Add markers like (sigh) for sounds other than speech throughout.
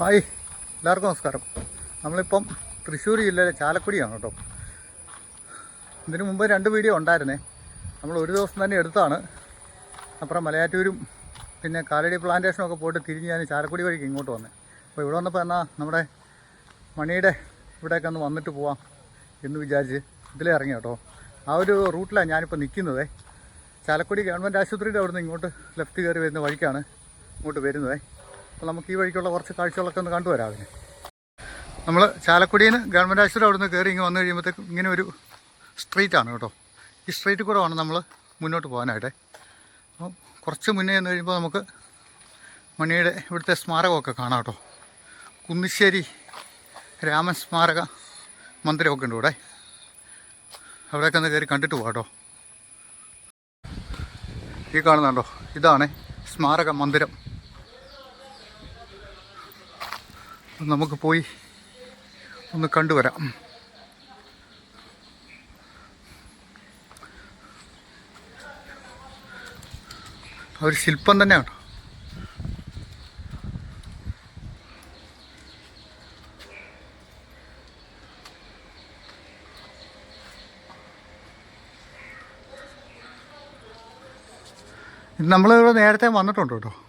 Hi എല്ലാവർക്കും നമസ്കാരം. നമ്മളിപ്പം തൃശ്ശൂർ ജില്ലയിലെ ചാലക്കുടിയാണ് കേട്ടോ. ഇതിനു മുമ്പ് രണ്ട് വീഡിയോ ഉണ്ടായിരുന്നേ. നമ്മൾ ഒരു ദിവസം തന്നെ എടുത്താണ്. അപ്പുറം മലയാറ്റൂരും പിന്നെ കാലടി പ്ലാന്റേഷനൊക്കെ പോയിട്ട് തിരിഞ്ഞ് ഞാൻ ചാലക്കുടി വഴിക്ക് ഇങ്ങോട്ട് വന്നേ. അപ്പോൾ ഇവിടെ വന്നപ്പോൾ എന്നാൽ നമ്മുടെ മണിയുടെ ഇവിടെയൊക്കെ ഒന്ന് വന്നിട്ട് പോവാം എന്ന് വിചാരിച്ച് ഇതിലേ ഇറങ്ങി കേട്ടോ. ആ ഒരു റൂട്ടിലാണ് ഞാനിപ്പോൾ നിൽക്കുന്നതേ. ചാലക്കുടി ഗവൺമെന്റ് ആശുപത്രിയുടെ അവിടുന്ന് ഇങ്ങോട്ട് ലെഫ്റ്റ് കയറി വരുന്ന വഴിക്കാണ് ഇങ്ങോട്ട് വരുന്നതേ. അപ്പോൾ നമുക്ക് ഈ വഴിക്കുള്ള കുറച്ച് കാഴ്ചകളൊക്കെ ഒന്ന് കണ്ടുവരാം അതിന്. നമ്മൾ ചാലക്കുടിയിൽ നിന്ന് ഗവൺമെന്റ് ആശുപത്രി അവിടെ നിന്ന് കയറി ഇങ്ങനെ വന്നു കഴിയുമ്പോഴത്തേക്കും ഇങ്ങനെ ഒരു സ്ട്രീറ്റാണ് കേട്ടോ. ഈ സ്ട്രീറ്റിൽ കൂടെ വേണം നമ്മൾ മുന്നോട്ട് പോകാനായിട്ട്. അപ്പം കുറച്ച് മുന്നേ എന്ന് കഴിയുമ്പോൾ നമുക്ക് മണിയുടെ ഇവിടുത്തെ സ്മാരകമൊക്കെ കാണാം കേട്ടോ. കുന്നിശ്ശേരി രാമൻ സ്മാരക മന്ദിരമൊക്കെ ഉണ്ട് ഇവിടെ. അവിടെയൊക്കെ ഒന്ന് കയറി കണ്ടിട്ട് പോകാം കേട്ടോ. ഈ കാണുന്നുണ്ടോ? ഇതാണ് സ്മാരക മന്ദിരം അപ്പം നമുക്ക് പോയി ഒന്ന് കണ്ടുവരാം. ഒരു ശില്പം തന്നെയാണ് നമ്മളിവിടെ നേരത്തെ വന്നിട്ടുണ്ട് കേട്ടോ.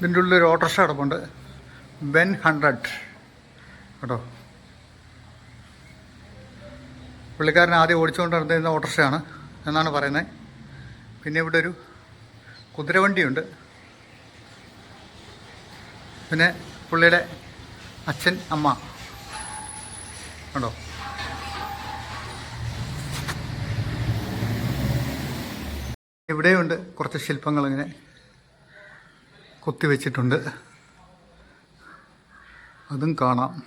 ഇതിന്റെ ഉള്ളിൽ ഒരു ഓട്ടോറിക്ഷ കിടപ്പുണ്ട്. ബെൻ ഹൺഡ്രഡ് കേട്ടോ? പുള്ളിക്കാരൻ ആദ്യം ഓടിച്ചുകൊണ്ട് നടന്നിരുന്ന ഓട്ടോറിക്ഷയാണ് എന്നാണ് പറയുന്നത്. പിന്നെ ഇവിടെ ഒരു കുതിരവണ്ടിയുണ്ട്. പിന്നെ പുള്ളിയുടെ അച്ഛൻ അമ്മ. കണ്ടോ? ഇവിടെയുണ്ട് കുറച്ച് ശില്പങ്ങൾ ഇങ്ങനെ. കൊത്തിവെച്ചിട്ടുണ്ട് അതും കാണാം.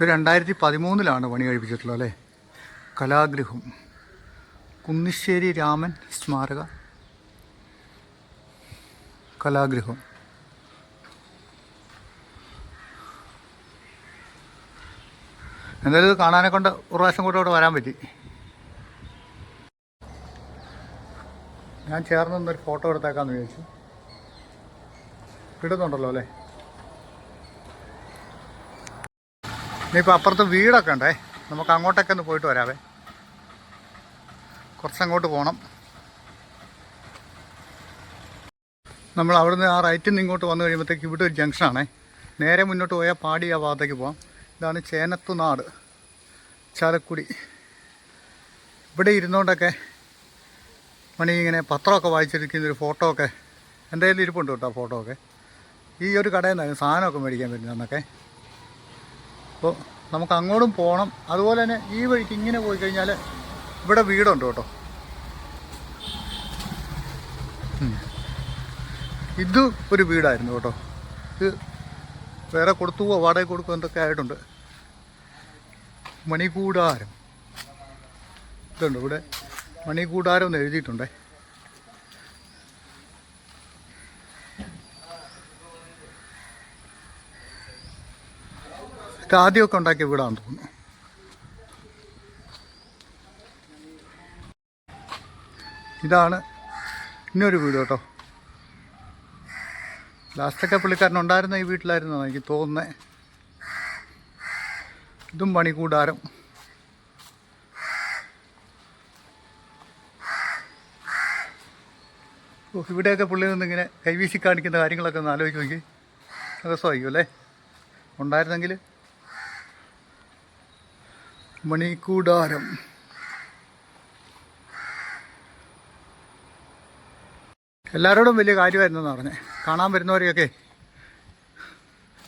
ഇത് രണ്ടായിരത്തി പതിമൂന്നിലാണ് പണി കഴിപ്പിച്ചിട്ടുള്ളത് അല്ലേ? കലാഗൃഹം. കുന്നിശ്ശേരി രാമൻ സ്മാരക. കലാഗൃഹം. എന്തായാലും ഇത് കാണാനെ കൊണ്ട് ഒരു പ്രാവശ്യം കൂടെ വരാൻ പറ്റി. ഞാൻ ചേർന്ന് നിന്നൊരു ഫോട്ടോ എടുത്തേക്കാന്ന് വിചാരിച്ചു. ഇടുന്നുണ്ടല്ലോ അല്ലേ? ഇനിയിപ്പോൾ അപ്പുറത്ത് വീടൊക്കെ ഉണ്ടേ. നമുക്ക് അങ്ങോട്ടൊക്കെ ഒന്ന് പോയിട്ട് വരാവേ. കുറച്ചങ്ങോട്ട് പോകണം നമ്മൾ അവിടുന്ന് ആ റൈറ്റിൽ നിന്ന് ഇങ്ങോട്ട് വന്നു കഴിയുമ്പോഴത്തേക്ക് ഇവിടെ ഒരു ജംഗ്ഷനാണേ നേരെ മുന്നോട്ട് പോയാൽ പാടി ആ ഭാഗത്തേക്ക് പോകാം ഇതാണ് ചേനത്തുനാട് ചാലക്കുടി. ഇവിടെ ഇരുന്നുകൊണ്ടൊക്കെ മണി ഇങ്ങനെ പത്രമൊക്കെ വായിച്ചിരിക്കുന്ന ഒരു ഫോട്ടോ ഒക്കെ എന്റെ കയ്യിൽ ഇരിപ്പുണ്ട് കേട്ടോ ഫോട്ടോ ഒക്കെ ഈ ഒരു കടയിൽ നിന്നായിരുന്നു സാധനമൊക്കെ മേടിക്കാൻ പറ്റും അന്നൊക്കെ. അപ്പോൾ നമുക്ക് അങ്ങോട്ടും പോകണം അതുപോലെ തന്നെ ഈ വഴിക്ക് ഇങ്ങനെ പോയി കഴിഞ്ഞാൽ ഇവിടെ വീടുണ്ട് കേട്ടോ. ഇത് ഒരു വീടായിരുന്നു കേട്ടോ. ഇത് വേറെ കൊടുത്തു പോവോ വാടക കൊടുക്കുക എന്തൊക്കെ ആയിട്ടുണ്ട്. മണികൂടാരം. ഇതുണ്ട് ഇവിടെ. മണികൂടാരം എന്ന് എഴുതിയിട്ടുണ്ടേ. ഇത് ആദ്യമൊക്കെ ഉണ്ടാക്കിയ വീടാണെന്ന് തോന്നുന്നു. ഇതാണ് ഇന്നൊരു വീട് കേട്ടോ. ലാസ്റ്റൊക്കെ പുള്ളിക്കാരൻ ഉണ്ടായിരുന്ന ഈ വീട്ടിലായിരുന്നു എനിക്ക് തോന്നുന്നത് ഇതും പണിക്കൂടാരം ഇവിടെയൊക്കെ പുള്ളി നിന്നിങ്ങനെ കൈവീശി കാണിക്കുന്ന കാര്യങ്ങളൊക്കെ ഒന്ന് ആലോചിക്കുമെങ്കിൽ രസമായിരിക്കും അല്ലേ? ഉണ്ടായിരുന്നെങ്കിൽ. മണിക്കൂടാരം. എല്ലാവരോടും വലിയ കാര്യമായിരുന്നെന്ന് പറഞ്ഞേ. കാണാൻ വരുന്നവരെയൊക്കെ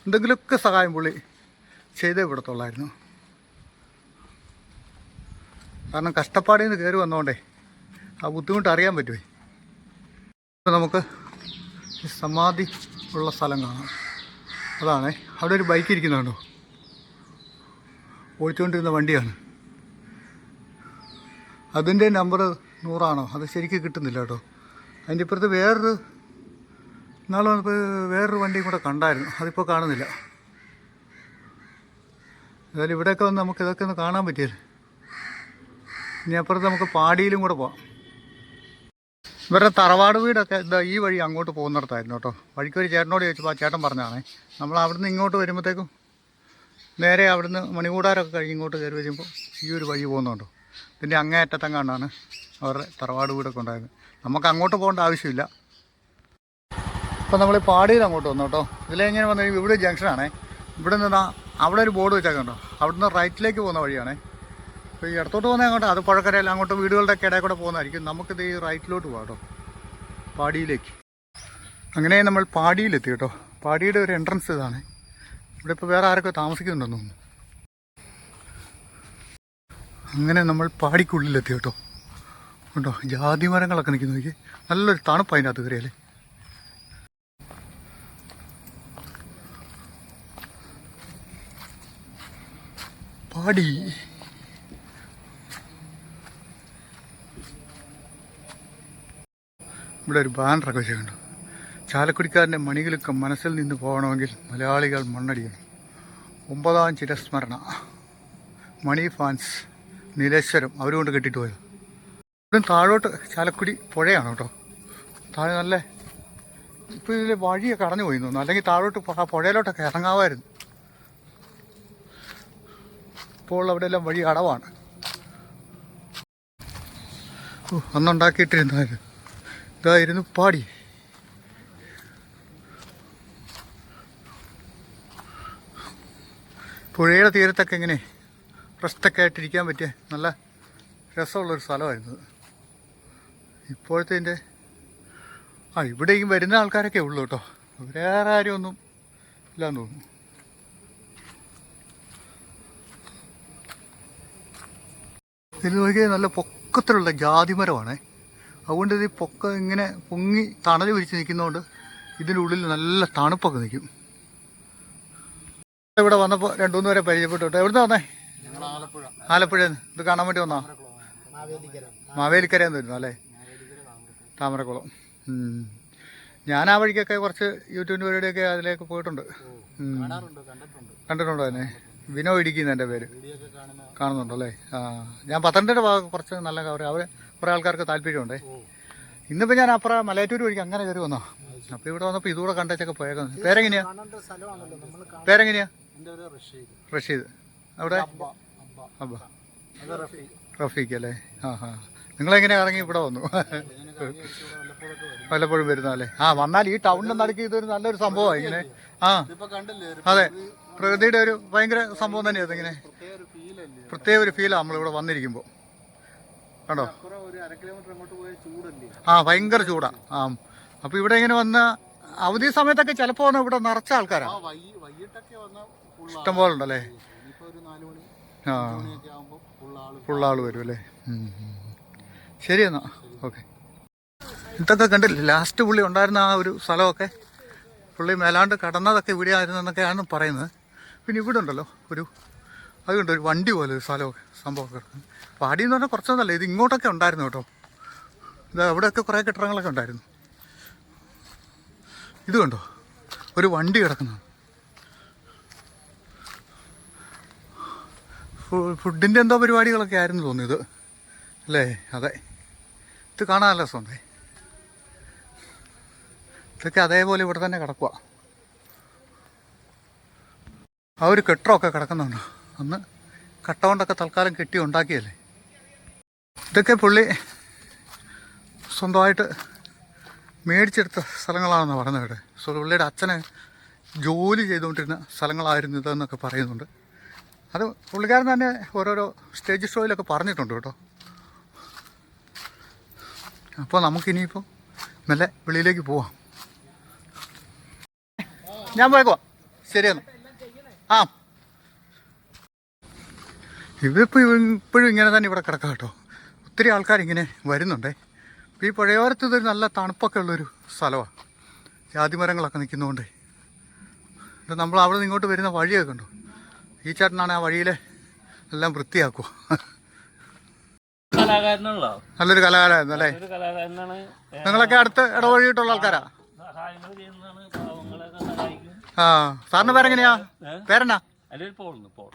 എന്തെങ്കിലുമൊക്കെ സഹായം പുള്ളി ചെയ്തേ വിടത്തുള്ളായിരുന്നു. കാരണം കഷ്ടപ്പാടിൽ നിന്ന് കയറി വന്നോണ്ടേ ആ ബുദ്ധിമുട്ട് അറിയാൻ പറ്റുമേ? നമുക്ക് സമാധി ഉള്ള സ്ഥലം കാണാം. അതാണേ. അവിടെ ഒരു ബൈക്ക് ഇരിക്കുന്നുണ്ടോ? ഓടിച്ചുകൊണ്ടിരുന്ന വണ്ടിയാണ്. അതിന്റെ നമ്പർ നൂറാണോ? അത് ശരിക്കും കിട്ടുന്നില്ല കേട്ടോ. അതിന്റെ ഇപ്പുറത്ത് വേറൊരു നാളെ വേറൊരു വണ്ടിയും കൂടെ കണ്ടായിരുന്നു. അതിപ്പോൾ കാണുന്നില്ല. ഏതായാലും ഇവിടെയൊക്കെ വന്ന് നമുക്ക് ഇതൊക്കെ ഒന്ന് കാണാൻ പറ്റിയത് ഇനി അപ്പുറത്ത് നമുക്ക് പാടിയിലും കൂടെ പോവാം. ഇവരുടെ തറവാട് വീടൊക്കെ ഇതാ ഈ വഴി അങ്ങോട്ട് പോകുന്നിടത്തായിരുന്നു കേട്ടോ. വഴിക്ക് ഒരു ചേട്ടനോട് ചോദിച്ചപ്പോൾ ആ ചേട്ടൻ പറഞ്ഞാണേ നമ്മൾ അവിടുന്ന് ഇങ്ങോട്ട് വരുമ്പോഴത്തേക്കും നേരെ അവിടുന്ന് മണികൂടാരൊക്കെ കഴിഞ്ഞ് ഇങ്ങോട്ട് കയറി വരുമ്പോൾ ഈ ഒരു വഴി പോകുന്നുണ്ടോ? ഇതിന്റെ അങ്ങേയറ്റത്തെങ്ങാണ്ടാണ് അവരുടെ തറവാട് വീടൊക്കെ ഉണ്ടായത്. നമുക്ക് അങ്ങോട്ട് പോകേണ്ട ആവശ്യമില്ല. ഇപ്പം നമ്മൾ പാടിയിൽ അങ്ങോട്ട് വന്നു കേട്ടോ. ഇതിലെങ്ങനെ വന്നു കഴിയുമ്പോൾ ഇവിടെ ജംഗ്ഷനാണേ. ഇവിടെ നിന്ന് അവിടെ ഒരു ബോർഡ് വെച്ചേക്കുണ്ടോ അവിടുന്ന് റൈറ്റിലേക്ക് പോകുന്ന വഴിയാണേ. അപ്പോൾ ഈ ഇടത്തോട്ട് പോകുന്ന അങ്ങോട്ട് അത് പുഴക്കരയിൽ അങ്ങോട്ട് വീടുകളുടെ ഇടയിൽ കൂടെ പോകുന്നതായിരിക്കും. നമുക്കിത് ഈ റൈറ്റിലോട്ട് പോകാം കേട്ടോ. പാടിയിലേക്ക്. അങ്ങനെ നമ്മൾ പാടിയിലെത്തി കേട്ടോ. പാടിയുടെ ഒരു എൻട്രൻസ് ഇതാണ്. ഇവിടെ ഇപ്പോൾ വേറെ ആരൊക്കെ താമസിക്കുന്നുണ്ടെന്ന് തോന്നുന്നു. അങ്ങനെ നമ്മൾ പാടിക്കുള്ളിലെത്തി കേട്ടോ. ഉണ്ടോ ജാതി മരങ്ങളൊക്കെ നിൽക്കുന്നു നോക്കി നല്ലൊരു തണുപ്പ് അതിന്റെ അകത്ത് പാടി. ഇവിടെ ഒരു ബാനറൊക്കെ വെച്ചിട്ടുണ്ട്. ചാലക്കുടിക്കാരന്റെ മണികളൊക്കെ മനസ്സിൽ നിന്ന് പോകണമെങ്കിൽ മലയാളികൾ മണ്ണടിയണം ഒമ്പതാം ചിരസ്മരണ. മണി ഫാൻസ് നീലേശ്വരം അവരുകൊണ്ട് കെട്ടിട്ട് പോയത്. ഇവിടെ താഴോട്ട് ചാലക്കുടി പുഴയാണ് കേട്ടോ. താഴെ നല്ല ഇപ്പോൾ ഇതിൽ വഴിയൊക്കെ അടഞ്ഞു പോയി തോന്നുന്നു. അല്ലെങ്കിൽ താഴോട്ട് പുഴയിലോട്ടൊക്കെ ഇറങ്ങാമായിരുന്നു. ഇപ്പോൾ അവിടെ എല്ലാം വഴി അടവാണ്. അന്നുണ്ടാക്കിയിട്ടിരുന്നായിരുന്നു ഇതായിരുന്നു പാടി. പുഴയുടെ തീരത്തൊക്കെ ഇങ്ങനെ റെസ്റ്റൊക്കെ ആയിട്ടിരിക്കാൻ പറ്റിയ നല്ല രസമുള്ളൊരു സ്ഥലമായിരുന്നു ഇപ്പോഴത്തെ ആ ഇവിടെയും വരുന്ന ആൾക്കാരൊക്കെ ഉള്ളൂ കേട്ടോ. വേറെ ആരും ഒന്നും ഇല്ലാന്ന് തോന്നുന്നു. ഇതിൽ നോക്കിയാൽ നല്ല പൊക്കത്തിലുള്ള ജാതിമരമാണേ. അതുകൊണ്ട് ഇത് പൊക്ക ഇങ്ങനെ പൊങ്ങി തണൽ വിരിച്ച് നിൽക്കുന്നതുകൊണ്ട് ഇതിന്റെ ഉള്ളിൽ നല്ല തണുപ്പൊക്കെ നിൽക്കും ഇവിടെ വന്നപ്പോൾ രണ്ടു മൂന്ന് പേരെ പരിചയപ്പെട്ടു എവിടുന്ന് വന്നേ? ആലപ്പുഴ ഇത് കാണാൻ വേണ്ടി വന്നോ? മാവേലിക്കരയെന്ന് വരുന്നു അല്ലേ? താമരക്കുളം. ഞാൻ ആ വഴിക്കൊക്കെ കുറച്ച് യൂട്യൂബിന്റെ പരിപാടിയൊക്കെ അതിലേക്ക് പോയിട്ടുണ്ട്. കണ്ടിട്ടുണ്ടോ അതിനെ? വിനോ ഇടിക്കുന്ന എന്റെ പേര്. കാണുന്നുണ്ടല്ലേ ആ. ഞാൻ പത്തനംതിട്ട ഭാഗം കുറച്ച് നല്ല കവർ അവർ കുറേ ആൾക്കാർക്ക് താല്പര്യമുണ്ടേ. ഇന്നിപ്പോൾ ഞാൻ അപ്പുറം മലയറ്റൂർ വഴിക്ക് അങ്ങനെ കയറി വന്നോ? അപ്പോൾ ഇവിടെ വന്നപ്പോൾ ഇതുകൂടെ കണ്ടേച്ചൊക്കെ പോയേക്കുന്നത് പേരെങ്ങനെയാ? പേരെങ്ങനെയാ? റഷീദ്. അവിടെ? അബ്ബ റഫീഖ്. അല്ലേ ആ ഹാ നിങ്ങളെങ്ങനെയാ ഇറങ്ങി ഇവിടെ വന്നു? വല്ലപ്പോഴും വരുന്ന അല്ലേ? ആ വന്നാൽ ഈ ടൗണിന്റെ നടുക്ക് ഇതൊരു നല്ലൊരു സംഭവമാണ് ഇങ്ങനെ. ആ. അതെ. പ്രകൃതിയുടെ ഒരു ഭയങ്കര സംഭവം തന്നെയാണ് ഇങ്ങനെ പ്രത്യേക ഒരു ഫീലാണ് നമ്മളിവിടെ വന്നിരിക്കുമ്പോൾ കണ്ടോ ആ ഭയങ്കര ചൂടാ. ആ അപ്പോൾ ഇവിടെ ഇങ്ങനെ വന്ന അവധി സമയത്തൊക്കെ ചിലപ്പോൾ വന്ന് ഇവിടെ നിറച്ച ആൾക്കാരാ. ഇഷ്ടംപോലെ ഉണ്ടല്ലേ? ആ. ആൾ വരും അല്ലേ. ശരി എന്നാ. ഓക്കെ ഇതൊക്കെ കണ്ടില്ലേ? ലാസ്റ്റ് പുള്ളി ഉണ്ടായിരുന്ന ആ ഒരു സ്ഥലമൊക്കെ? പുള്ളി മേലാണ്ട് കടന്നതൊക്കെ ഇവിടെ ആയിരുന്നു എന്നൊക്കെയാണ് പറയുന്നത്. പിന്നെ ഇവിടെ ഉണ്ടല്ലോ ഒരു അതുകൊണ്ട് ഒരു വണ്ടി പോലെ ഒരു സ്ഥലമൊക്കെ സംഭവമൊക്കെ കിടക്കുന്നു. പാടി എന്ന് പറഞ്ഞാൽ കുറച്ചൊന്നല്ല ഇത് ഇങ്ങോട്ടൊക്കെ ഉണ്ടായിരുന്നു കേട്ടോ. ഇത് അവിടെയൊക്കെ കുറേ കെട്ടിടങ്ങളൊക്കെ ഉണ്ടായിരുന്നു. ഇത് കണ്ടോ? ഒരു വണ്ടി കിടക്കുന്നു. ഫുഡിന്റെ എന്തോ പരിപാടികളൊക്കെ ആയിരുന്നു തോന്നിയത് അല്ലേ? അതെ. ഇത് കാണാൻ നല്ല രസമുണ്ടേ ഇതൊക്കെ അതേപോലെ ഇവിടെ തന്നെ കിടക്കുക ആ ഒരു കെട്ടറൊക്കെ കിടക്കുന്നുണ്ട്. അന്ന് കട്ട കൊണ്ടൊക്കെ തൽക്കാലം കെട്ടി ഉണ്ടാക്കിയല്ലേ? ഇതൊക്കെ പുള്ളി സ്വന്തമായിട്ട് മേടിച്ചെടുത്ത സ്ഥലങ്ങളാണെന്ന് പറയുന്നത് ഇവിടെ സോ പുള്ളിയുടെ അച്ഛനെ ജോലി ചെയ്തുകൊണ്ടിരുന്ന സ്ഥലങ്ങളായിരുന്നു ഇതെന്നൊക്കെ പറയുന്നുണ്ട്. അത് പുള്ളിക്കാരൻ തന്നെ ഓരോരോ സ്റ്റേജ് ഷോയിലൊക്കെ പറഞ്ഞിട്ടുണ്ട് കേട്ടോ. അപ്പോൾ നമുക്കിനിയിപ്പോൾ മെല്ലെ വെളിയിലേക്ക് പോവാം. ഞാൻ പോയേക്കുവാ. ശരിയെന്ന്. ആ. ഇതിപ്പോൾ ഇപ്പോഴും ഇങ്ങനെ തന്നെ ഇവിടെ കിടക്കാം കേട്ടോ. ഒത്തിരി ആൾക്കാരിങ്ങനെ വരുന്നുണ്ടേ. ഇപ്പോൾ ഈ പുഴയോരത്ത് ഇതൊരു നല്ല തണുപ്പൊക്കെ ഉള്ളൊരു സ്ഥലമാണ് ജാതിമരങ്ങളൊക്കെ നിൽക്കുന്നതുകൊണ്ടേ ഇത് നമ്മൾ അവിടെ നിന്ന് ഇങ്ങോട്ട് വരുന്ന വഴിയൊക്കെ ഉണ്ടോ? ഈ ചേട്ടനാണ് ആ വഴിയിലെ എല്ലാം വൃത്തിയാക്കുക നല്ലൊരു കലാകാരായിരുന്നു അല്ലേ? നിങ്ങളൊക്കെ അടുത്ത് ഇടവഴിയിട്ടുള്ള ആൾക്കാരാ? ആ സാറിന് പേരെങ്ങനെയാ? പേരെന്നാ?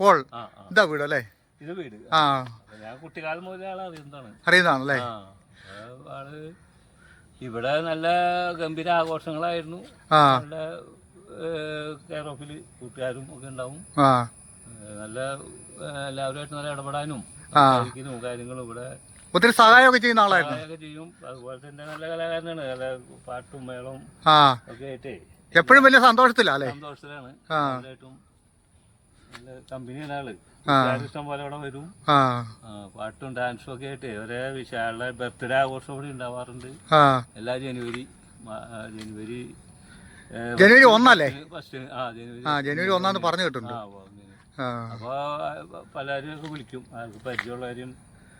പോൾ. ഇതാ വീട് അല്ലേ? ഇത് വീട്. ആ. ഞാൻ കുട്ടിക്കാലം മുതൽ ആളെ അറിയുന്നതാണ്. അറിയുന്നതാണല്ലേ? ആൾ ഇവിടെ നല്ല ഗംഭീര ആഘോഷങ്ങളായിരുന്നു. നല്ല കെയർ ഓഫിൽ കൂട്ടുകാരും ഒക്കെ ഉണ്ടാവും. നല്ല എല്ലാവരുമായിട്ട് നല്ല ഇടപെടാനും. കാര്യങ്ങളും ഇവിടെ ഒത്തിരി സഹായമൊക്കെ ചെയ്യുന്ന ആളായിരുന്നു. ചെയ്യും. അതുപോലെ തന്നെ നല്ല കലാകാരനാണ്. നല്ല പാട്ടും മേളവും ഒക്കെ ആയിട്ടേ. എപ്പോഴും വലിയ സന്തോഷത്തിലാ അല്ലേ? സന്തോഷത്തിലാണ്. നല്ല കമ്പനിയാണ് ആൾ. ഇഷ്ടം പോലെ ഇവിടെ വരും. പാട്ടും ഡാൻസും ഒക്കെ ആയിട്ട് ഒരേ വിശാല ബർത്ത്ഡേ ആഘോഷം ഇവിടെ ഉണ്ടാവാറുണ്ട്. എല്ലാ ജനുവരി ജനുവരി ജനുവരി ഒന്നല്ലേ? ഫസ്റ്റ് ആ ജനുവരി ഒന്നാന്ന് പറഞ്ഞു കിട്ടുന്നുണ്ട് അപ്പോൾ പലരും ഒക്കെ വിളിക്കും. ആർക്ക് പരിചയമുള്ളവരും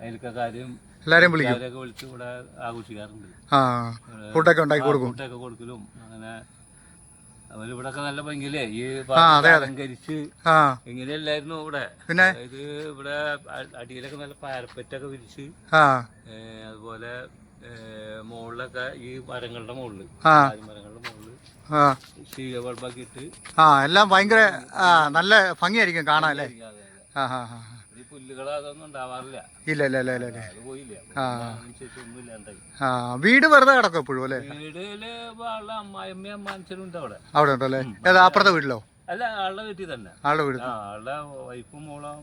അയൽക്കാരും എല്ലാരും വിളിക്കും. വിളിച്ച് ഇവിടെ ആഘോഷിക്കാറുണ്ട്. ഫുഡൊക്കെ ഉണ്ടാക്കി കൊടുക്കും. ഫുഡൊക്കെ കൊടുക്കലും അങ്ങനെ അവരിവിടൊക്കെ നല്ല ഭംഗിയില്ലേ? ഈ. അലങ്കരിച്ച് ആ. ഇങ്ങനെയല്ലായിരുന്നു ഇവിടെ. പിന്നെ? ഇത് ഇവിടെ അടിയിലൊക്കെ നല്ല പാരപ്പറ്റൊക്കെ വിരിച്ച് അതുപോലെ മുകളിലൊക്കെ ഈ മരങ്ങളുടെ മുകളിൽ മരങ്ങളുടെ മുകളിൽ ശീല ആ എല്ലാം ഭയങ്കര നല്ല ഭംഗിയായിരിക്കും കാണാൻ അല്ലേ. ആ ഹാ ആ. അതൊന്നും ഉണ്ടാവാറില്ല. ഇല്ല ഇല്ല ഇല്ല ഇല്ല അത് പോയില്ല? ആ. അനുസരിച്ച് ഒന്നും ഇല്ലാണ്ടായി ആ വീട് വെറുതെ കിടക്കും എപ്പോഴും അല്ലേ? വീടിൽ ആളുടെ അമ്മായിയമ്മയും അമ്മാനച്ചനും ഉണ്ട് അവിടെ. അവിടെ ഉണ്ടല്ലേ? ഏതാ അപ്പുറത്തെ വീട്ടിലോ? അല്ല ആളുടെ വീട്ടിൽ തന്നെ. ആളുടെ വീട് ആ ആളുടെ വൈഫും മോളും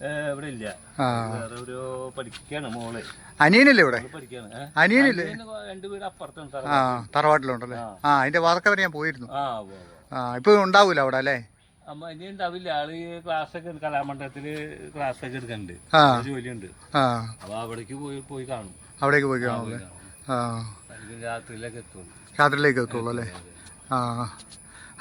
ഏ, ഇവിടെ ഇല്ല. ആ. വേറെ ഒരു പഠിക്കാണ് മോൾ. അനിയനില്ലേ ഇവിടെ? അവൾ പഠിക്കാണ്. ഏ? അനിയനില്ലേ? അനിയന് രണ്ട് വീട് അപ്പുറത്താണ് സാറേ. ആ തറവാട്ടിലുണ്ടല്ലേ? ആ. അതിന്റെ വാർക്കവരെ വരെ ഞാൻ പോയിരുന്നു. ആ ഉവ്വ് ഉവ്വ്. ആ ഇപ്പൊ ഉണ്ടാവൂല അവിടെ അല്ലേ? അമ്മ ഇനി ഉണ്ടാവില്ല. ആൾ ക്ലാസ്സൊക്കെ ക്ലാസ് ഒക്കെ കലാമണ്ഡലത്തിൽ ക്ലാസ് ഒക്കെ എടുക്കുന്നുണ്ട് ജോലി ജോലിയുണ്ട്. ആ. അപ്പൊ അവിടേക്ക് പോയി പോയി കാണും. അവിടേക്ക് പോയി ആ. അല്ലെങ്കിൽ രാത്രിയിലൊക്കെ എത്തുള്ളൂ. രാത്രിയിലേക്ക് എത്തുള്ളൂ അല്ലേ? ആ.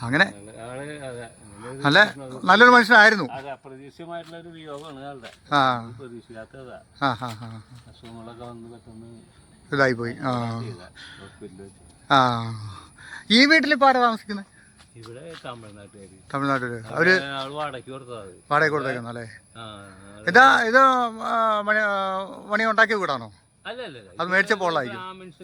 അങ്ങനെ അതെ. നല്ലൊരു- നല്ല നല്ലൊരു മനുഷ്യനായിരുന്നു. അത് അപ്രതീക്ഷിതമായിട്ടുള്ള ഒരു വിയോഗമാണ് ആളുടെ. ആ. പ്രതീക്ഷിക്കാത്തതാ ആ ആ ആ. അസുഖങ്ങളൊക്കെ വന്ന് പെട്ടെന്ന് ഇതായി പോയി ആ. ഈ വീട്ടിൽ ഇപ്പൊ ആ ആരാ താമസിക്കുന്നത് ഇവിടെ തമിഴ്നാട്ടിൽ. അവർ ആൾ വാടകയ്ക്ക് കൊടുത്തതാ. അത് വാടക കൊടുത്തേക്കുന്നു അല്ലേ ഇതാ ഇത് മണി മണി ഉണ്ടാക്കിയ വീടാണോ? ബ്രാഹ്മിൻസ്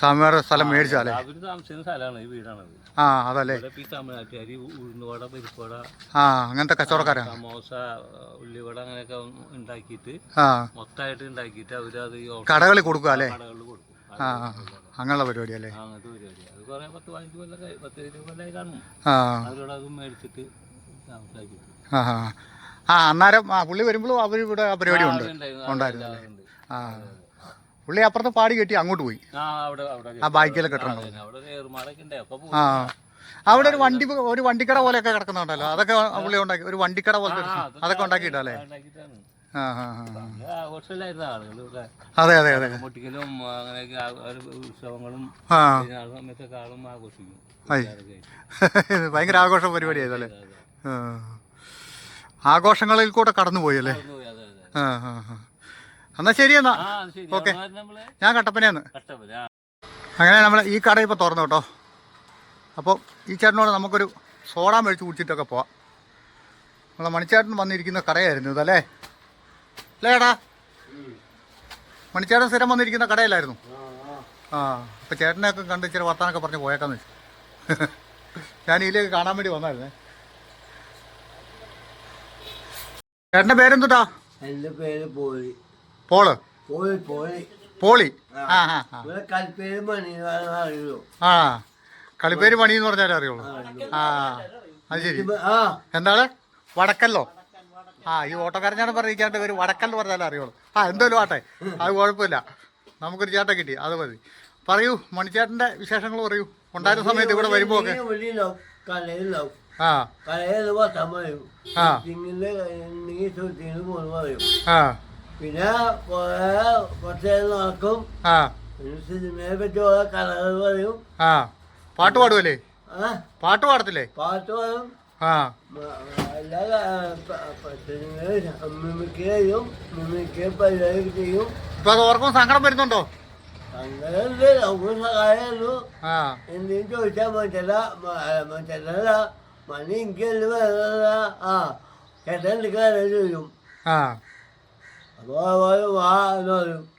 സ്വാമിമാരുടെ സ്ഥലം മേടിച്ചാലേ ആ അതല്ലേ. ആ അങ്ങനത്തെ കച്ചവടക്കാരാ. സമോസ ഉള്ളിവട അങ്ങനെയൊക്കെ ഉണ്ടാക്കിയിട്ട് ആ. മൊത്തമായിട്ട് ഉണ്ടാക്കിയിട്ട് അവരത് കടകളിൽ കൊടുക്കുക അല്ലേ? കടകളിൽ കൊടുക്കും. ആ അങ്ങനെയുള്ള പരിപാടി അല്ലേ അങ്ങനത്തെ പരിപാടി അത് കുറെ പത്ത് പതിനഞ്ച് കൊല്ലം പത്ത് ഇരുപത് കൊല്ലമായി കാണും. ആ. അവരോട് അത് മേടിച്ചിട്ട് താമസാക്കി ആ ആ. ആ. അന്നേരം ആ പുള്ളി വരുമ്പോഴും അവർ ഇവിടെ ആ പരിപാടി ഉണ്ട്. ഉണ്ടായിരുന്നു. അല്ലേ. ആ. പുള്ളി അപ്പുറത്ത് പാടി കെട്ടി അങ്ങോട്ട് പോയി. ആ ബാക്കിലെ കെട്ടണം ആ അവിടെ ഒരു വണ്ടി ഒരു വണ്ടിക്കട പോലെയൊക്കെ കിടക്കുന്നുണ്ടല്ലോ. അതൊക്കെ പുള്ളി ഉണ്ടാക്കി ഒരു വണ്ടിക്കട പോലെ. അതൊക്കെ ഉണ്ടാക്കിയിട്ടല്ലേ ആഘോഷമില്ലായിരുന്നു ആളുകൾ അതെ അതെ അതെ. പൊട്ടിക്കലും അങ്ങനെയൊക്കെ ഉത്സവങ്ങളും സമയത്തൊക്കെ ആളും ആഘോഷിക്കും. (laughs) ഭയങ്കര ആഘോഷ അതെ. ആ. ആഘോഷങ്ങളിൽ കൂടെ കടന്നുപോയി അല്ലേ. എന്നാ ശരി എന്നാ. ഓക്കെ. ഞാൻ കട്ടപ്പനയാണ്. കട്ടപ്പന അങ്ങനെ നമ്മൾ ഈ കട ഇപ്പോൾ തുറന്നു കേട്ടോ. അപ്പോൾ ഈ ചേട്ടനോട് നമുക്കൊരു സോഡ മേടിച്ച് കുടിച്ചിട്ടൊക്കെ പോവാം. നമ്മളെ മണിച്ചേട്ടൻ വന്നിരിക്കുന്ന കടയായിരുന്നു ഇതല്ലേ? അല്ലേ ഏടാ മണിച്ചേട്ടൻ സ്ഥിരം വന്നിരിക്കുന്ന കടയിലായിരുന്നു. ആ അപ്പോൾ ചേട്ടനെയൊക്കെ കണ്ട് ഇച്ചിരി വർത്താനൊക്കെ പറഞ്ഞ് പോയേക്കാന്ന് വെച്ചു. ഞാൻ ഇതിലേക്ക് കാണാൻ വേണ്ടി വന്നായിരുന്നേ. ചേട്ടന്റെ പേരെന്തുട്ടാ? എന്റെ പേര് പോളി. പോൾ? പോളി പോളി. പോളി? ആ. ഇവിടെ കൽപ്പേര് ആ കളിപ്പേര് പണി എന്ന് പറഞ്ഞാലേ അറിയുള്ളൂ. ആ അത് ശരി. എന്താണ്? വടക്കല്ലോ. ആ ഈ ഓട്ടോക്കാരനാണ് പറഞ്ഞിരിക്കാണ്ട് ഒരു വടക്കൽ പറഞ്ഞാലേ അറിയുള്ളൂ. ആ എന്തായാലും ആട്ടെ. അത് കുഴപ്പമില്ല. നമുക്കൊരു ചേട്ടൻ കിട്ടി. അത് മതി. പറയൂ മണിച്ചേട്ടന്റെ വിശേഷങ്ങൾ പറയൂ. ഉണ്ടായിരുന്ന സമയത്ത് ഇവിടെ വരുമ്പോ ഒക്കെ. ആ. ആ. ആ. പിന്നെ കുറച്ച് നടക്കും. ആ. സിനിമയെ പറ്റി കഥകൾ പറയും. ആ. പാട്ട് പാടുമല്ലേ പാട്ട് പാടത്തില്ലേ? പാട്ട് പറയും ആ. മ- എല്ലാ സിനിമയിൽ മിമിക്രി പരിപാടി ചെയ്യും. ഇപ്പൊ സങ്കടം വരുന്നുണ്ടോ? അങ്ങനെ നമുക്ക് സഹായമുള്ളൂ. ആ. എന്തെങ്കിലും ചോദിച്ചാൽ മറ്റല്ല മറ്റല്ല മണി എനിക്കല്ല വേറെ ആ ചേട്ടൻ ചോദിക്കും. അപ്പോൾ വാ എന്ന് പറയും.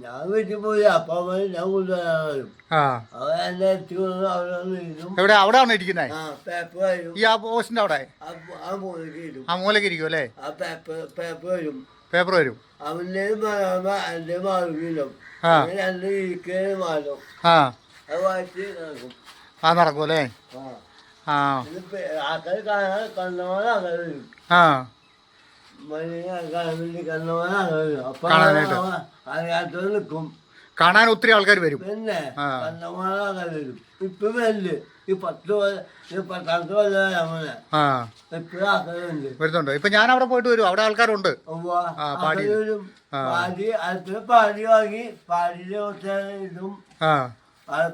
ഞാൻ വീട്ടിൽ പോയി അപ്പം ഞാൻ അവർ അവിടെ എവിടെ? അവിടെയാണ് ഇരിക്കുന്നത് ആ പേപ്പർ വരും. ഈ ആ പോസ്റ്റിന്റെ അവിടെ? ആ മൂലക്ക് ഇരിക്കും അല്ലേ? പേപ്പർ വരും. പേപ്പർ വരും. മാറുകയിലും ആ. മാറും നടക്കും. അല്ലേ ആ. ആൾക്കാർ കാണാൻ അങ്ങനെ വരും. ആ. കാണാനായിട്ട്. അറിയാത്തവർ നിൽക്കും. കാണാൻ ഒത്തിരി ആൾക്കാർ വരും. പിന്നെ ഇപ്പൊ വരില്ല ഈ പത്ത് പത്താമത്തെ വരുന്നുണ്ട്. ഇപ്പൊ ഞാൻ അവിടെ പോയിട്ട് വരും. അവിടെ ആൾക്കാരുണ്ട്. പാടി. പാടി അടുത്ത പാടി വാങ്ങി പാടിയിലെ ഇതും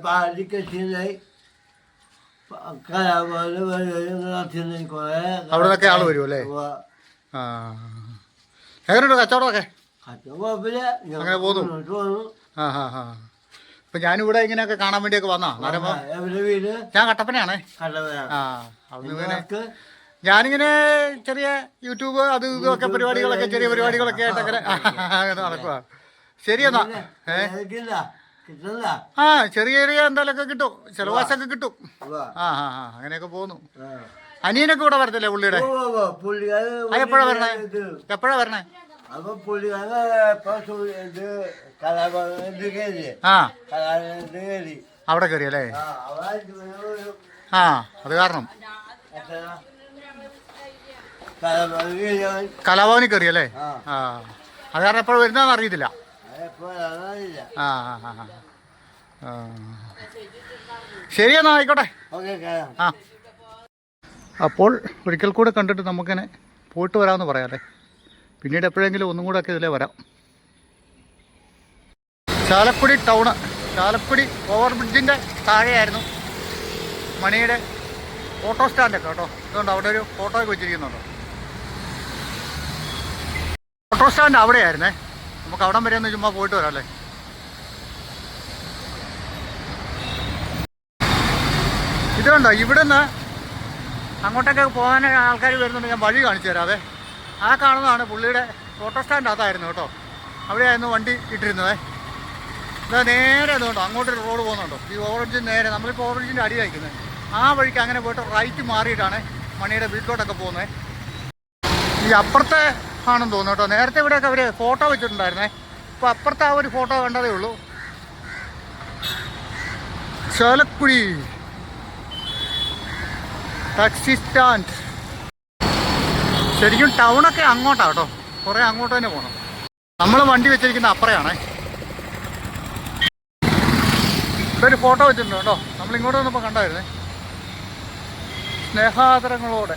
പാടി കെട്ടിയതായി. അവിടെ നിന്നൊക്കെ ആൾ വരും അല്ലേ? ആ. എങ്ങനെയുണ്ട് കച്ചവടമൊക്കെ? അങ്ങനെ പോകുന്നു. ആ ഹാ ഹാ ഇപ്പൊ ഞാനിവിടെ ഇങ്ങനെയൊക്കെ കാണാൻ വേണ്ടിയൊക്കെ വന്നാ. നരമ്പോ ഞാൻ കട്ടപ്പനയാണേ. ആ ഞാനിങ്ങനെ ചെറിയ യൂട്യൂബ് അത് ഇതൊക്കെ പരിപാടികളൊക്കെ ചെറിയ പരിപാടികളൊക്കെ ആയിട്ട് അങ്ങനെ അങ്ങനെ നടക്കുക ശരിയെന്നാ ആ ചെറിയ ചെറിയ എന്തായാലും ഒക്കെ കിട്ടും. ചിലവാശൊക്കെ കിട്ടും. ആ ആ ആ. അങ്ങനെയൊക്കെ പോകുന്നു. അനിയനൊക്കെ ഇവിടെ വരത്തില്ലേ പുള്ളിയുടെ? എപ്പോഴാ വരണേ? എപ്പോഴാ വരണേ? അപ്പൊ പുള്ളിക്കാരൻ ആ. അവിടെ കയറി അല്ലേ ആ അത് കാരണം. കലാഭവനി കലാഭവനിൽ കയറി അല്ലേ ആ. അത് കാരണം എപ്പോഴും വരുന്നതെന്ന് അറിയത്തില്ല. ആ ശരി എന്നാ ആയിക്കോട്ടെ. ആ. അപ്പോൾ ഒരിക്കൽ കൂടെ കണ്ടിട്ട് നമുക്കിങ്ങനെ പോയിട്ട് വരാമെന്ന് പറയാമല്ലേ പിന്നീട് എപ്പോഴെങ്കിലും ഒന്നും കൂടെ ഒക്കെ ഇതിലേ വരാം. ചാലക്കുടി ടൗണ് ചാലക്കുടി ഓവർ ബ്രിഡ്ജിന്റെ താഴെയായിരുന്നു മണിയുടെ ഓട്ടോ സ്റ്റാൻഡൊക്കെ കേട്ടോ. അതുകൊണ്ട് അവിടെ ഒരു ഫോട്ടോ ഒക്കെ വെച്ചിരിക്കുന്നുണ്ടോ. Auto stand അവിടെയായിരുന്നേ. നമുക്ക് അവിടം വരെ ഒന്ന് ചുമ്മാ പോയിട്ട് വരാമല്ലേ അല്ലേ? ഇതുണ്ടോ ഇവിടുന്ന് അങ്ങോട്ടൊക്കെ പോകാൻ ആൾക്കാർ വരുന്നുണ്ട് ഞാൻ വഴി കാണിച്ചു തരാവേ. ആ കാണുന്നതാണ് പുള്ളിയുടെ ഫോട്ടോ സ്റ്റാൻഡ് അതായിരുന്നു കേട്ടോ. അവിടെയായിരുന്നു വണ്ടി ഇട്ടിരുന്നത്. ഇതാ നേരെ അതുകൊണ്ടോ അങ്ങോട്ടൊരു റോഡ് പോകുന്നുണ്ടോ. ഈ ഓറഞ്ചിന് നേരെ നമ്മളിപ്പോൾ ഓറഞ്ചിന്റെ അടി കഴിക്കുന്നത് ആ വഴിക്ക് അങ്ങനെ പോയിട്ട് റൈറ്റ് മാറിയിട്ടാണ് മണിയുടെ വീട്ടിലോട്ടൊക്കെ പോകുന്നത്. ഈ അപ്പുറത്തെ ആണെന്ന് തോന്നുന്നു കേട്ടോ. നേരത്തെ ഇവിടെയൊക്കെ അവർ ഫോട്ടോ വെച്ചിട്ടുണ്ടായിരുന്നേ. ഇപ്പോൾ അപ്പുറത്തെ ആ ഒരു ഫോട്ടോ കണ്ടതേ ഉള്ളൂ. ചാലക്കുടി ടാക്സി സ്റ്റാൻഡ് ശരിക്കും ടൗണൊക്കെ അങ്ങോട്ടാണ് കേട്ടോ. കുറേ അങ്ങോട്ട് തന്നെ പോകണം നമ്മൾ വണ്ടി വെച്ചിരിക്കുന്ന അപ്പുറയാണേ. ഒരു ഫോട്ടോ വെച്ചിട്ടുണ്ട് കേട്ടോ. നമ്മൾ ഇങ്ങോട്ട് വന്നപ്പോൾ കണ്ടായിരുന്നേ. സ്നേഹാദരങ്ങളോടെ.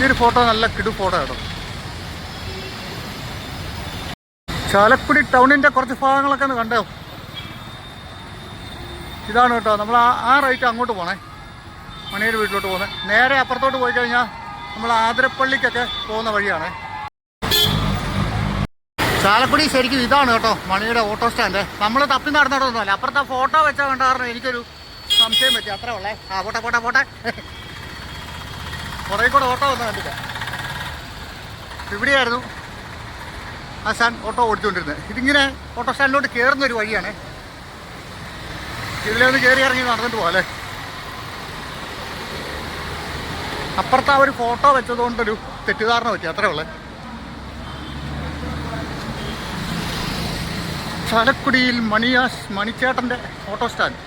ഈ ഒരു ഫോട്ടോ നല്ല കിടു ഫോട്ടോ കേട്ടോ. ചാലക്കുടി ടൗണിന്റെ കുറച്ച് ഭാഗങ്ങളൊക്കെ ഒന്ന് കണ്ടോ? ഇതാണ് കേട്ടോ നമ്മൾ ആ ആ റൈറ്റ് അങ്ങോട്ട് പോണേ. മണിയുടെ വീട്ടിലോട്ട് പോകുന്നത് നേരെ അപ്പുറത്തോട്ട് പോയി കഴിഞ്ഞാൽ നമ്മൾ ആതിരപ്പള്ളിക്കൊക്കെ പോകുന്ന വഴിയാണ്. ചാലക്കുടി ശരിക്കും ഇതാണ് കേട്ടോ മണിയുടെ ഓട്ടോ സ്റ്റാൻഡ്. നമ്മൾ തപ്പി നടന്നിട്ടൊന്നുമല്ല അപ്പുറത്തെ ഫോട്ടോ വെച്ചാൽ കണ്ട കാരണം എനിക്കൊരു സംശയം പറ്റി. അത്ര ഉള്ളേ. ആ പോട്ടെ പോട്ടെ പോട്ടെ. കുറേ കൂടെ ഓട്ടോ വന്ന് കണ്ടില്ല ഇവിടെയായിരുന്നു. സ്റ്റാൻഡ് ഓട്ടോ ഓടിച്ചുകൊണ്ടിരുന്നത് ഇതിങ്ങനെ ഓട്ടോ സ്റ്റാൻഡിലോട്ട് കയറുന്ന ഒരു വഴിയാണ്. ഇതിലൊന്ന് കയറി ഇറങ്ങി നടന്നിട്ട് പോലെ അപ്പുറത്ത് ആ ഒരു ഫോട്ടോ വെച്ചതുകൊണ്ടൊരു തെറ്റിദ്ധാരണ പറ്റി അത്രേ ഉള്ളേ. ചാലക്കുടിയിൽ മണിയാസ് മണിച്ചേട്ടന്റെ ഓട്ടോ സ്റ്റാൻഡ്.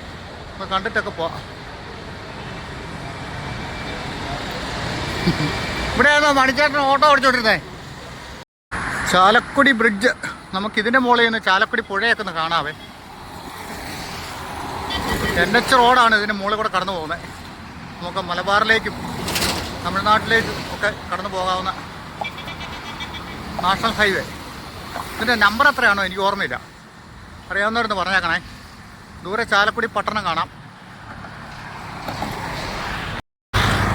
ഒന്ന് കണ്ടിട്ടൊക്കെ പോവാം. ഇവിടെയാണോ മണിച്ചേട്ടൻ ഓട്ടോ ഓടിച്ചോണ്ടിരുന്നേ ചാലക്കുടി ബ്രിഡ്ജ്. നമുക്ക് ഇതിന്റെ മുകളിൽ നിന്ന് ചാലക്കുടി പുഴയൊക്കെ ഒന്ന് കാണാവേ. എൻ എച്ച് റോഡാണ് ഇതിന്റെ മുകളിൽ കൂടെ കടന്നു പോകുന്നത്. നമുക്ക് മലബാറിലേക്കും തമിഴ്നാട്ടിലേക്കും ഒക്കെ കടന്നു പോകാവുന്ന നാഷണൽ ഹൈവേ. ഇതിന്റെ നമ്പർ എത്രയാണോ എനിക്ക് ഓർമ്മയില്ല. അറിയാവുന്നവരെന്ന് പറഞ്ഞേക്കണേ. ദൂരെ ചാലക്കുടി പട്ടണം കാണാം.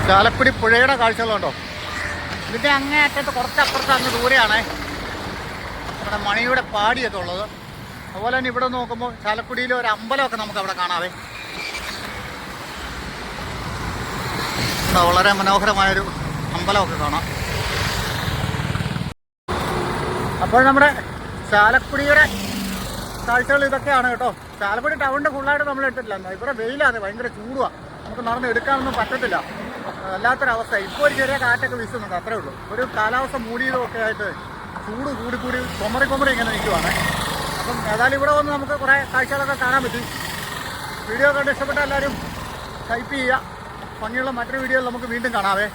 ചാലക്കുടി പുഴയുടെ കാഴ്ചകളുണ്ടോ? ഇതിന്റെ അങ്ങേ അറ്റത്ത് കുറച്ചപ്പുറത്ത് അങ്ങ് ദൂരെയാണേ. നമ്മുടെ മണിയുടെ പാടിയൊക്കെ ഉള്ളത്. അതുപോലെ തന്നെ ഇവിടെ നോക്കുമ്പോൾ ചാലക്കുടിയിലെ ഒരു അമ്പലമൊക്കെ നമുക്ക് അവിടെ കാണാവേ. വളരെ മനോഹരമായൊരു അമ്പലമൊക്കെ കാണാം. അപ്പോൾ നമ്മുടെ ചാലക്കുടിയുടെ കാഴ്ചകൾ ഇതൊക്കെയാണ് കേട്ടോ. ചാലക്കുടി ടൗണിന്റെ ഫുള്ളായിട്ട് നമ്മൾ എടുത്തിട്ടില്ല. ഇവിടെ വെയിലാണ് ഭയങ്കര ചൂടുവാണ് നമുക്ക് നടന്ന് എടുക്കാനൊന്നും പറ്റത്തില്ല. വല്ലാത്തൊരവസ്ഥ ഇപ്പോൾ ഒരു ചെറിയ കാറ്റൊക്കെ വീശുന്നുണ്ട് അത്രേ ഉള്ളൂ. ഒരു കാലാവസ്ഥ മൂടിയതും ഒക്കെ ആയിട്ട് ചൂട് കൂടി കൂടി കൊമറി കൊമറി ഇങ്ങനെ നിൽക്കുവാണ്. അപ്പം ഏതായാലും ഇവിടെ വന്ന് നമുക്ക് കുറേ കാഴ്ചകളൊക്കെ കാണാൻ പറ്റും. വീഡിയോ കണ്ട് ഇഷ്ടപ്പെട്ട എല്ലാവരും ടൈപ്പ് ചെയ്യുക. ഭംഗിയുള്ള മറ്റൊരു വീഡിയോയിൽ നമുക്ക് വീണ്ടും കാണാവേ.